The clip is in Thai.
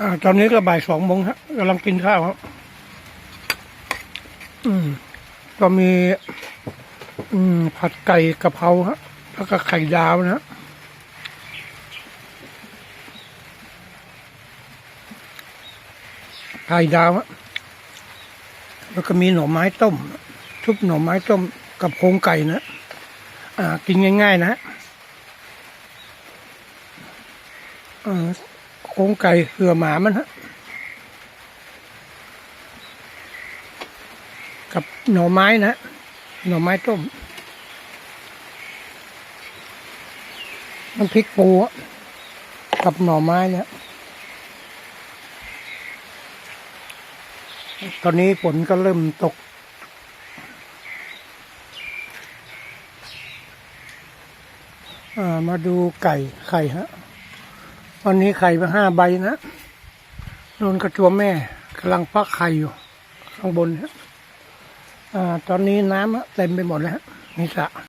อ่า ตอนนี้ก็บ่ายสองโมงฮะกำลังกินข้าวครับ อืม ก็มี อืม ผัดไก่กะเพราฮะ แล้วก็ไข่ดาวนะไข่ดาวฮะ แล้วก็มีหน่อไม้ต้ม ทุบหน่อไม้ต้มกับโครงไก่นะ อ่า กินง่าย ๆ นะฮะอ่า โครงไก่เหือหมามันฮะ กับหน่อไม้นะ หน่อไม้ต้มน้ำพริกปูกับหน่อไม้เนี่ยตอนนี้ฝนก็เริ่มตก มาดูไก่ไข่ฮะ วันนี้ไข่มาห้าใบนะโดนกระจัวแม่กำลังฟักไข่อยู่ ข้างบนฮะตอนนี้น้ำเต็มไปหมดแล้วนี่สระ